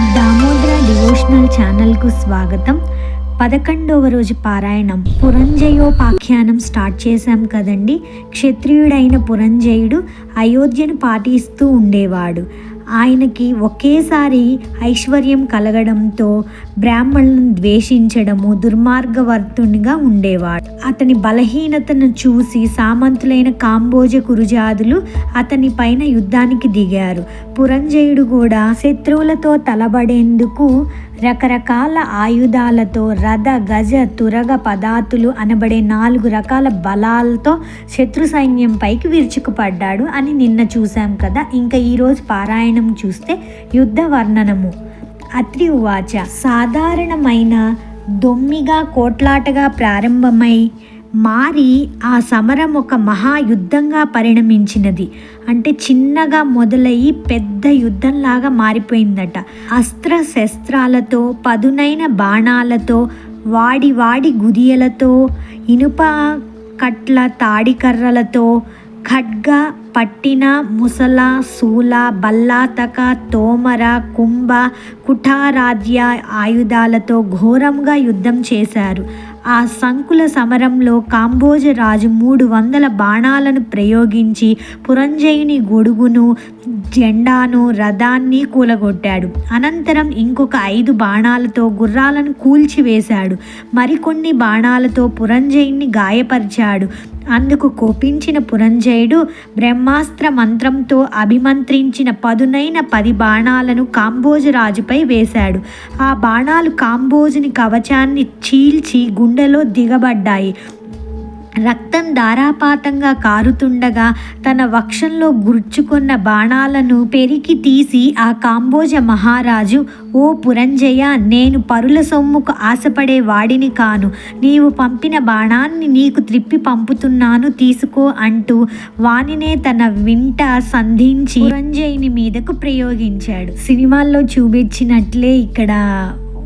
Damodara devotional ఛానల్కు స్వాగతం. పదకొండవ రోజు పారాయణం. పురంజయోపాఖ్యానం స్టార్ట్ చేశాం కదండి. క్షత్రియుడైన పురంజయుడు అయోధ్యను పాటిస్తూ ఉండేవాడు. ఆయనకి ఒకేసారి ఐశ్వర్యం కలగడంతో బ్రాహ్మణులను ద్వేషించడము దుర్మార్గవర్తునిగా ఉండేవాడు. అతని బలహీనతను చూసి సామంతులైన కాంబోజ కురుజాదులు అతని పైన యుద్ధానికి దిగారు. పురంజయుడు కూడా శత్రువులతో తలబడేందుకు రకరకాల ఆయుధాలతో రథ గజ తురగ పదాతులు అనబడే నాలుగు రకాల బలాలతో శత్రు సైన్యంపైకి విరుచుకుపడ్డాడు అని నిన్న చూశాం కదా. ఇంకా ఈరోజు పారాయణం చూస్తే యుద్ధ వర్ణనము. అత్రి ఉవాచ సాధారణమైన దొమ్మిగా కోట్లాటగా ప్రారంభమై మారి ఆ సమరం ఒక మహాయుద్ధంగా పరిణమించినది. అంటే చిన్నగా మొదలయ్యి పెద్ద యుద్ధంలాగా మారిపోయిందట. అస్త్ర శస్త్రాలతో పదునైన బాణాలతో వాడి వాడి గుదియలతో ఇనుప కట్ల తాడికర్రలతో ఖడ్గ పట్టిన ముసల శూల బల్లాతక తోమర కుంభ కుఠారాధ్య ఆయుధాలతో ఘోరంగా యుద్ధం చేశారు. ఆ సంకుల సమరంలో కాంబోజ రాజు మూడు వందల బాణాలను ప్రయోగించి పురంజయుని గొడుగును జెండాను రథాన్ని కూలగొట్టాడు. అనంతరం ఇంకొక ఐదు బాణాలతో గుర్రాలను కూల్చివేశాడు. మరికొన్ని బాణాలతో పురంజయుని గాయపరిచాడు. అందుకు కోపించిన పురంజయుడు బ్రహ్మాస్త్ర మంత్రంతో అభిమంత్రించిన పదునైన పది బాణాలను కాంబోజరాజుపై వేశాడు. ఆ బాణాలు కాంబోజుని కవచాన్ని చీల్చి గుండెలో దిగబడ్డాయి. రక్తం ధారాపాతంగా కారుతుండగా తన వక్షంలో గుర్చుకున్న బాణాలను పెరికి తీసి ఆ కాంబోజ మహారాజు ఓ పురంజయ నేను పరుల సొమ్ముకు ఆశపడే వాడిని కాను. నీవు పంపిన బాణాన్ని నీకు త్రిప్పి పంపుతున్నాను తీసుకో అంటూ వానినే తన వింట సంధించి పురంజయుని మీదకు ప్రయోగించాడు. సినిమాల్లో చూపించినట్లే ఇక్కడ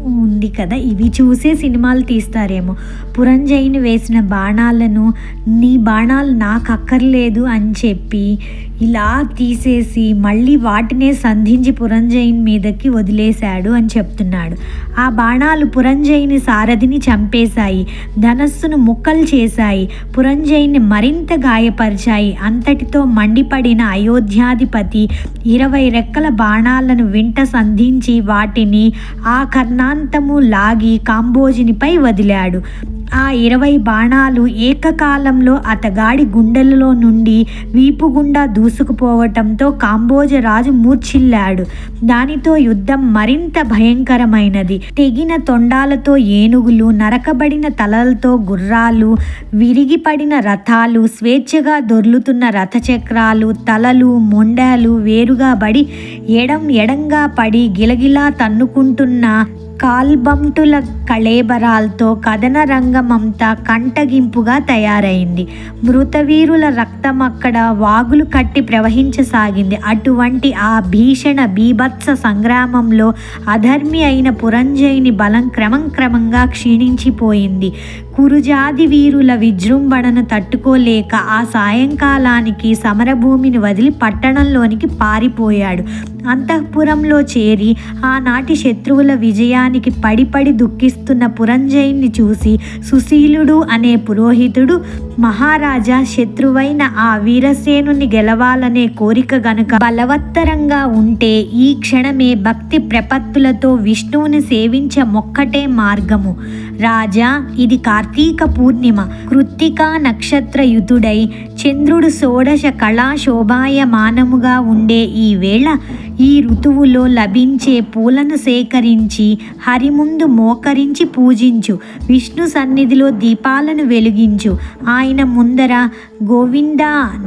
ఉంది కదా. ఇవి చూసే సినిమాలు తీస్తారేమో. పురంజయుని వేసిన బాణాలను నీ బాణాలు నాకు అక్కర్లేదు అని చెప్పి ఇలా తీసేసి మళ్ళీ వాటినే సంధించి పురంజయుని మీదకి వదిలేశాడు అని చెప్తున్నాడు. ఆ బాణాలు పురంజయుని సారథిని చంపేశాయి ధనస్సును ముక్కలు చేశాయి పురంజయుని మరింత గాయపరిచాయి. అంతటితో మండిపడిన అయోధ్యాధిపతి ఇరవై రెక్కల బాణాలను వెంట సంధించి వాటిని ఆ కర్ణాంతము లాగి కాంబోజినిపై వదిలాడు. ఆ ఇరవై బాణాలు ఏకకాలంలో అతగాడి గుండెలలో నుండి వీపు గుండా దూసుకుపోవటంతో కాంబోజరాజు మూర్ఛిల్లాడు. దానితో యుద్ధం మరింత భయంకరమైనది. తెగిన తొండాలతో ఏనుగులు నరకబడిన తలలతో గుర్రాలు విరిగిపడిన రథాలు స్వేచ్ఛగా దొర్లుతున్న రథచక్రాలు తలలు మొండాలు వేరుగా పడి ఎడం ఎడంగా పడి గిలగిలా తన్నుకుంటున్న కాల్బంటుల కళేబరాలతో కథన రంగమంతా కంటగింపుగా తయారైంది. మృతవీరుల రక్తం అక్కడ వాగులు కట్టి ప్రవహించసాగింది. అటువంటి ఆ భీషణ బీభత్స సంగ్రామంలో అధర్మి అయిన పురంజయుని బలం క్రమం క్రమంగా క్షీణించిపోయింది. కురుజాది వీరుల విజృంభణను తట్టుకోలేక ఆ సాయంకాలానికి సమరభూమిని వదిలి పట్టణంలోనికి పారిపోయాడు. అంతఃపురంలో చేరి ఆనాటి శత్రువుల విజయానికి పడిపడి దుఃఖిస్తున్న పురంజయుణ్ణి చూసి సుశీలుడు అనే పురోహితుడు మహారాజా శత్రువైన ఆ వీరసేనుని గెలవాలనే కోరిక గనుక బలవత్తరంగా ఉంటే ఈ క్షణమే భక్తి ప్రపత్తులతో విష్ణువుని సేవించే మొక్కటే మార్గము. రాజా ఇది కార్తీక పూర్ణిమ. కృత్తికా నక్షత్రయుతుడై చంద్రుడు షోడశ కళా శోభాయమానముగా ఉండే ఈ వేళ ఈ ఋతువులో లభించే పూలను సేకరించి హరి ముందు మోకరించి పూజించు. విష్ణు సన్నిధిలో దీపాలను వెలిగించు. ఆయన ముందర గోవింద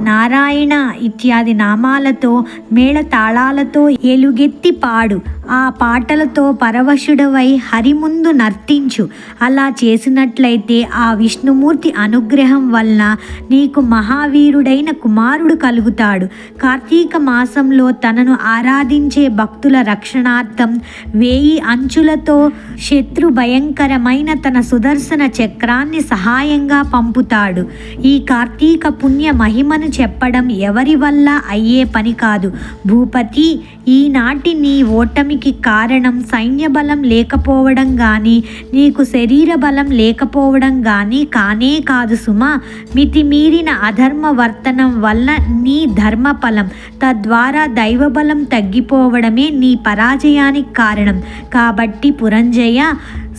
నారాయణ ఇత్యాది నామాలతో మేళ తాళాలతో ఎలుగెత్తి పాడు. ఆ పాటలతో పరవశుడవై హరి ముందు నర్తించు. అలా చేసినట్లయితే ఆ విష్ణుమూర్తి అనుగ్రహం వలన నీకు మహావీరుడైన కుమారుడు కలుగుతాడు. కార్తీక మాసంలో తనను ఆరా ఆరాధించే భక్తుల రక్షణార్థం వేయి అంచులతో శత్రు భయంకరమైన తన సుదర్శన చక్రాన్ని సహాయంగా పంపుతాడు. ఈ కార్తీక పుణ్య మహిమను చెప్పడం ఎవరి వల్ల అయ్యే పని కాదు. భూపతి ఈనాటి నీ ఓటమికి కారణం సైన్య బలం లేకపోవడం కానీ నీకు శరీర బలం లేకపోవడం కానీ కానే కాదు సుమా. మితిమీరిన అధర్మ వర్తనం వల్ల నీ ధర్మఫలం. తద్వారా దైవబలం తగ్గి తగ్గిపోవడమే నీ పరాజయానికి కారణం. కాబట్టి పురంజయ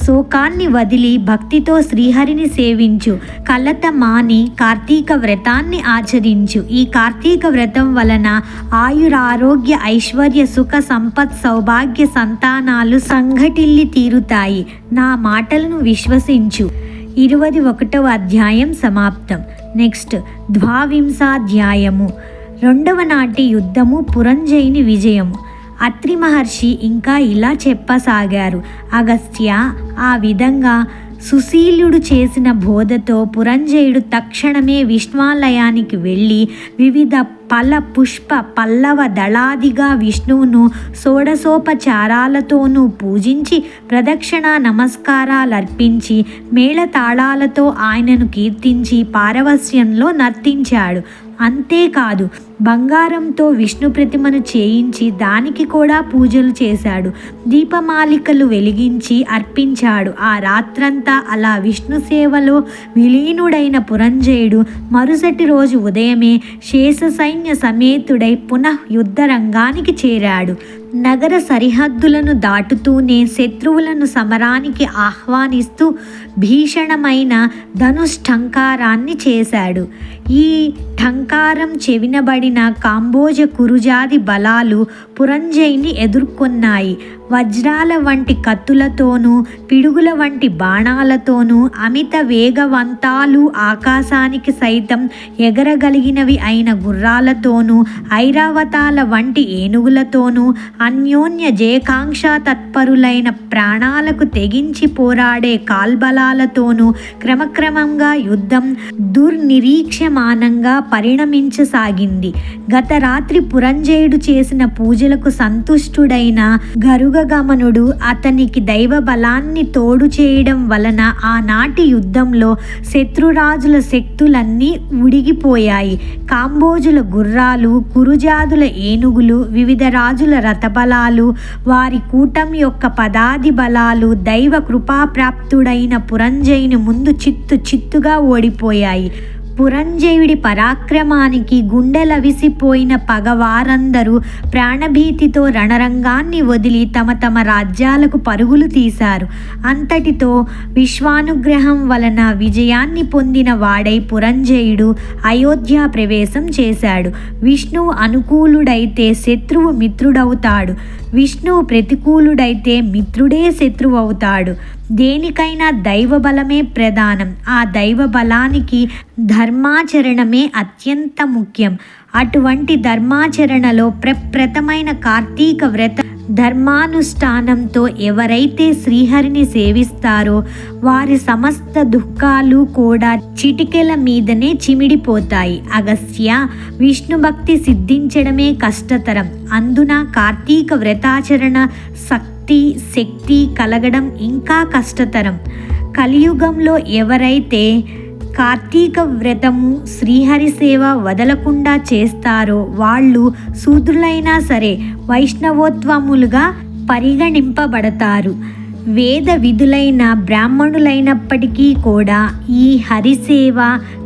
శోకాన్ని వదిలి భక్తితో శ్రీహరిని సేవించు. కలత మాని కార్తీక వ్రతాన్ని ఆచరించు. ఈ కార్తీక వ్రతం వలన ఆయురారోగ్య ఐశ్వర్య సుఖ సంపత్ సౌభాగ్య సంతానాలు సంఘటిల్లి తీరుతాయి. నా మాటలను విశ్వసించు. ఇరవై ఒకటవ అధ్యాయం సమాప్తం. నెక్స్ట్ ద్వావింశాధ్యాయము. రెండవ నాటి యుద్ధము పురంజయిని విజయము. అత్రి మహర్షి ఇంకా ఇలా చెప్పసాగారు. అగస్త్య ఆ విధంగా సుశీలుడు చేసిన బోధతో పురంజయుడు తక్షణమే విష్ణాలయానికి వెళ్ళి వివిధ పల పుష్ప పల్లవ దళాదిగా విష్ణువును షోడసోపచారాలతోనూ పూజించి ప్రదక్షిణ నమస్కారాలర్పించి మేళతాళాలతో ఆయనను కీర్తించి పారవస్యంలో నర్తించాడు. అంతేకాదు బంగారంతో విష్ణు ప్రతిమను చేయించి దానికి కూడా పూజలు చేశాడు. దీపమాలికలు వెలిగించి అర్పించాడు. ఆ రాత్రంతా అలా విష్ణు సేవలో విలీనుడైన పురంజయుడు మరుసటి రోజు ఉదయమే శేష సైన్య సమేతుడై పునః యుద్ధ రంగానికి చేరాడు. నగర సరిహద్దులను దాటుతూనే శత్రువులను సమరానికి ఆహ్వానిస్తూ భీషణమైన ధనుష్టంకారాన్ని చేశాడు. ఈ ఠంకారం చెవినబడిన కాంబోజ కురుజాది బలాలు పురంజైని ఎదుర్కొన్నాయి. వజ్రాల వంటి కత్తులతోనూ పిడుగుల వంటి బాణాలతోనూ అమిత వేగవంతాలు ఆకాశానికి సైతం ఎగరగలిగినవి అయిన గుర్రాలతోనూ ఐరావతాల వంటి ఏనుగులతోనూ అన్యోన్య జయకాంక్ష తత్పరులైన ప్రాణాలకు తెగించి పోరాడే కాల్బలాలతోనూ క్రమక్రమంగా యుద్ధం దుర్నిరీక్షమానంగా పరిణమించసాగింది. గత రాత్రి పురంజయుడు చేసిన పూజలకు సంతుష్టుడైన గరుగ యోగగమనుడు అతనికి దైవ బలాన్ని తోడు చేయడం వలన ఆనాటి యుద్ధంలో శత్రురాజుల శక్తులన్నీ ఉడిగిపోయాయి. కాంబోజుల గుర్రాలు కురుజాదుల ఏనుగులు వివిధ రాజుల రథబలాలు వారి కూటం యొక్క పదాది బలాలు దైవ కృపాప్రాప్తుడైన పురంజయుని ముందు చిత్తు చిత్తుగా ఓడిపోయాయి. పురంజయుడి పరాక్రమానికి గుండెలవిసిపోయిన పగవారందరూ ప్రాణభీతితో రణరంగాన్ని వదిలి తమ తమ రాజ్యాలకు పరుగులు తీశారు. అంతటితో విశ్వానుగ్రహం వలన విజయాన్ని పొందిన వాడై పురంజయుడు అయోధ్య ప్రవేశం చేశాడు. విష్ణువు అనుకూలుడైతే శత్రువు మిత్రుడవుతాడు. విష్ణువు ప్రతికూలుడైతే మిత్రుడే శత్రువు అవుతాడు దేనికైనా దైవ బలమే ప్రధానం. ఆ దైవ బలానికి ధర్మాచరణమే అత్యంత ముఖ్యం. అటువంటి ధర్మాచరణలో ప్రప్రథమైన కార్తీక వ్రత ధర్మానుష్ఠానంతో ఎవరైతే శ్రీహరిని సేవిస్తారో వారి సమస్త దుఃఖాలు కూడా చిటికెల మీదనే చిమిడిపోతాయి. అగస్త్య విష్ణు భక్తి సిద్ధించడమే కష్టతరం. అందున కార్తీక వ్రతాచరణ శక్తి శక్తి కలగడం ఇంకా కష్టతరం. కలియుగంలో ఎవరైతే కార్తీక వ్రతము శ్రీహరి సేవ వదలకుండా చేస్తారో వాళ్ళు శూద్రులైనా సరే వైష్ణవోత్వములుగా పరిగణింపబడతారు. వేద విధులైన బ్రాహ్మణులైనప్పటికీ కూడా ఈ హరిసేవ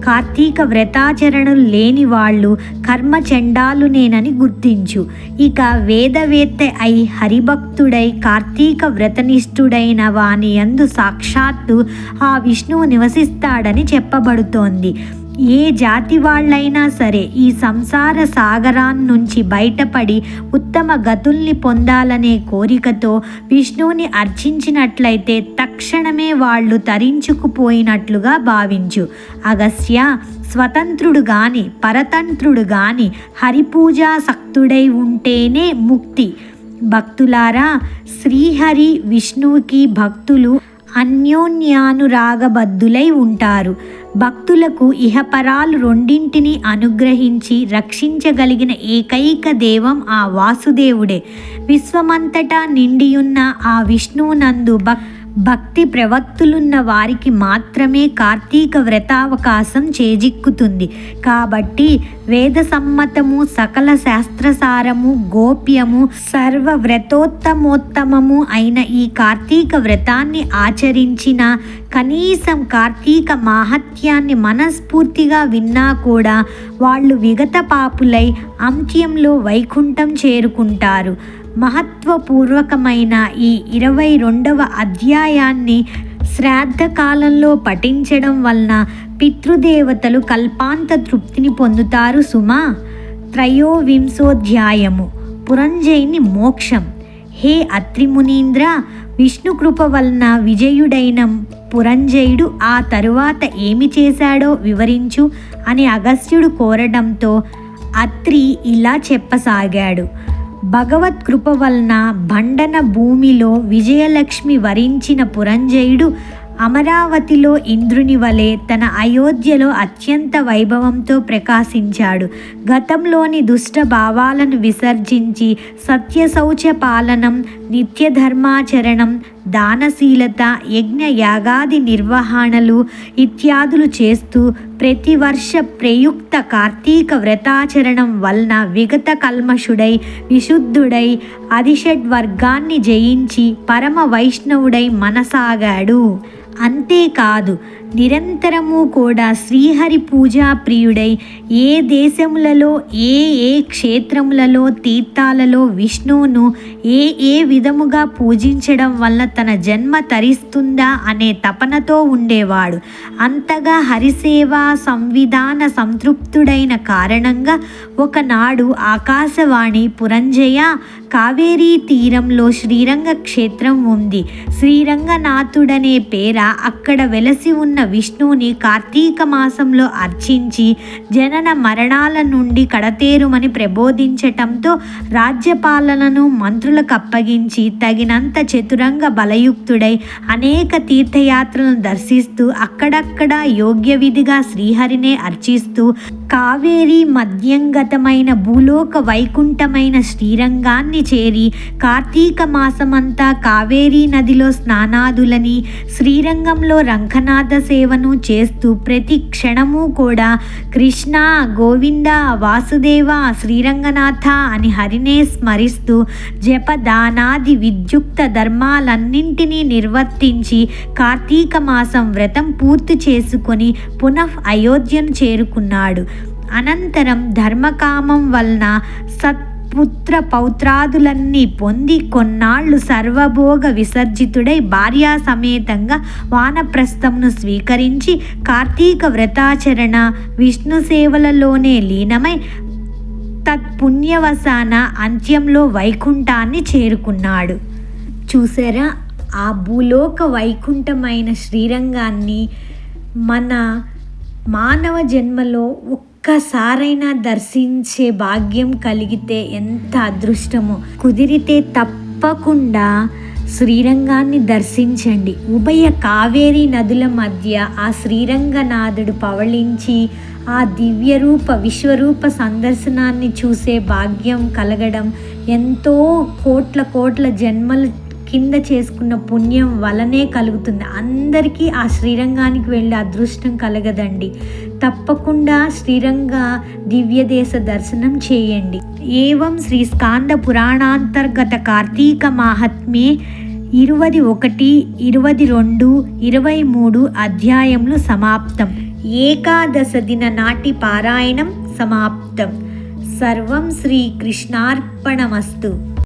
కార్తీక వ్రతాచరణలు లేని వాళ్ళు కర్మచండాలునేనని గుర్తించు. ఇక వేదవేత్త అయి హరిభక్తుడై కార్తీక వ్రతనిష్ఠుడైన వాని యందు సాక్షాత్తు ఆ విష్ణువు నివసిస్తాడని చెప్పబడుతోంది. ఏ జాతి వాళ్ళైనా సరే ఈ సంసార సాగరాన్నుంచి బయటపడి ఉత్తమ గతుల్ని పొందాలనే కోరికతో విష్ణువుని అర్చించినట్లయితే తక్షణమే వాళ్ళు తరించుకుపోయినట్లుగా భావించు. అగస్య స్వతంత్రుడు గాని పరతంత్రుడు గాని హరిపూజాసక్తుడై ఉంటేనే ముక్తి. భక్తులారా శ్రీహరి విష్ణువుకి భక్తులు అన్యోన్యానురాగబద్ధులై ఉంటారు. భక్తులకు ఇహపరాలు రెండింటిని అనుగ్రహించి రక్షించగలిగిన ఏకైక దేవం ఆ వాసుదేవుడే. విశ్వమంతటా నిండియున్న ఆ విష్ణువునందు భక్ భక్తి ప్రవక్తులున్న వారికి మాత్రమే కార్తీక వ్రతావకాశం చేజిక్కుతుంది. కాబట్టి వేద సమ్మతము సకల శాస్త్రసారము గోప్యము సర్వ వ్రతోత్తమోత్తమము అయిన ఈ కార్తీక వ్రతాన్ని ఆచరించిన కనీసం కార్తీక మాహత్యాన్ని మనస్ఫూర్తిగా విన్నా కూడా వాళ్ళు విగత పాపులై అంత్యంలో వైకుంఠం చేరుకుంటారు. మహత్వపూర్వకమైన ఈ ఇరవై రెండవ అధ్యాయాన్ని శ్రాద్ధ కాలంలో పఠించడం వలన పితృదేవతలు కల్పాంత తృప్తిని పొందుతారు సుమా. త్రయోవింశోధ్యాయము. పురంజయుని మోక్షం. హే అత్రిమునీంద్ర విష్ణుకృప వలన విజయుడైన పురంజయుడు ఆ తరువాత ఏమి చేశాడో వివరించు అని అగస్త్యుడు కోరడంతో అత్రి ఇలా చెప్పసాగాడు. భగవత్ కృప వలన బండన భూమిలో విజయలక్ష్మి వరించిన పురంజయుడు అమరావతిలో ఇంద్రుని వలె తన అయోధ్యలో అత్యంత వైభవంతో ప్రకాశించాడు. గతంలోని దుష్ట భావాలను విసర్జించి సత్యశౌచ పాలనం నిత్య ధర్మాచరణం దానశీలత యజ్ఞ యాగాది నిర్వహణలు ఇత్యాదులు చేస్తూ ప్రతి వర్ష ప్రయుక్త కార్తీక వ్రతాచరణం వలన విగత కల్మషుడై విశుద్ధుడై అదిషడ్వర్గాన్ని జయించి పరమ వైష్ణవుడై మనసాగాడు. అంతేకాదు నిరంతరము కూడా శ్రీహరి పూజా ప్రియుడై ఏ దేశములలో ఏ ఏ క్షేత్రములలో తీర్థాలలో విష్ణువును ఏ ఏ విధముగా పూజించడం వల్ల తన జన్మ తరిస్తుందా అనే తపనతో ఉండేవాడు. అంతగా హరిసేవ సంవిధాన సంతృప్తుడైన కారణంగా ఒకనాడు ఆకాశవాణి పురంజయ కావేరీ తీరంలో శ్రీరంగ క్షేత్రం ఉంది. శ్రీరంగనాథుడనే పేర అక్కడ వెలసి ఉన్న విష్ణువుని కార్తీక మాసంలో అర్చించి జనన మరణాల నుండి కడతేరుమని ప్రబోధించటంతో రాజ్యపాలనను మంత్రులకు అప్పగించి తగినంత చతురంగ బలయుక్తుడై అనేక తీర్థయాత్రలను దర్శిస్తూ అక్కడక్కడ యోగ్య విధిగా శ్రీహరినే అర్చిస్తూ కావేరి మధ్యంగతమైన భూలోక వైకుంఠమైన శ్రీరంగాన్ని చేరి కార్తీక మాసమంతా కావేరీ నదిలో స్నానాదులని శ్రీరంగంలో రంగనాథ సేవను చేస్తూ ప్రతి క్షణము కూడా కృష్ణ గోవింద వాసుదేవ శ్రీరంగనాథ అని హరినే స్మరిస్తూ జపదానాది విద్యుక్త ధర్మాలన్నింటినీ నిర్వర్తించి కార్తీక మాసం వ్రతం పూర్తి చేసుకొని పునః అయోధ్యను చేరుకున్నాడు. అనంతరం ధర్మకామం వలన సత్ పుత్ర పౌత్రాదులన్నీ పొంది కొన్నాళ్ళు సర్వభోగ విసర్జితుడై భార్యా సమేతంగా వానప్రస్థమును స్వీకరించి కార్తీక వ్రతాచరణ విష్ణు సేవలలోనే లీనమై తత్పుణ్యవసాన అంత్యంలో వైకుంఠాన్ని చేరుకున్నాడు. చూసారా ఆ భూలోక వైకుంఠమైన శ్రీరంగాన్ని మన మానవ జన్మలో ఒక్కసారైనా దర్శించే భాగ్యం కలిగితే ఎంత అదృష్టమో. కుదిరితే తప్పకుండా శ్రీరంగాన్ని దర్శించండి. ఉభయ కావేరీ నదుల మధ్య ఆ శ్రీరంగనాథుడు పవళించి ఆ దివ్యరూప విశ్వరూప సందర్శనాన్ని చూసే భాగ్యం కలగడం ఎంతో కోట్ల కోట్ల జన్మలు కింద చేసుకున్న పుణ్యం వలనే కలుగుతుంది. అందరికీ ఆ శ్రీరంగానికి వెళ్ళే అదృష్టం కలగదండి. తప్పకుండా శ్రీరంగ దివ్యదేశ దర్శనం చేయండి. ఏవం శ్రీ స్కాంద పురాణాంతర్గత కార్తీక మాహాత్మ్యే ఇరువది ఒకటి ఇరవై రెండు ఇరవై మూడు అధ్యాయములు సమాప్తం. ఏకాదశ దిన నాటి పారాయణం సమాప్తం. సర్వం శ్రీ కృష్ణార్పణమస్తు.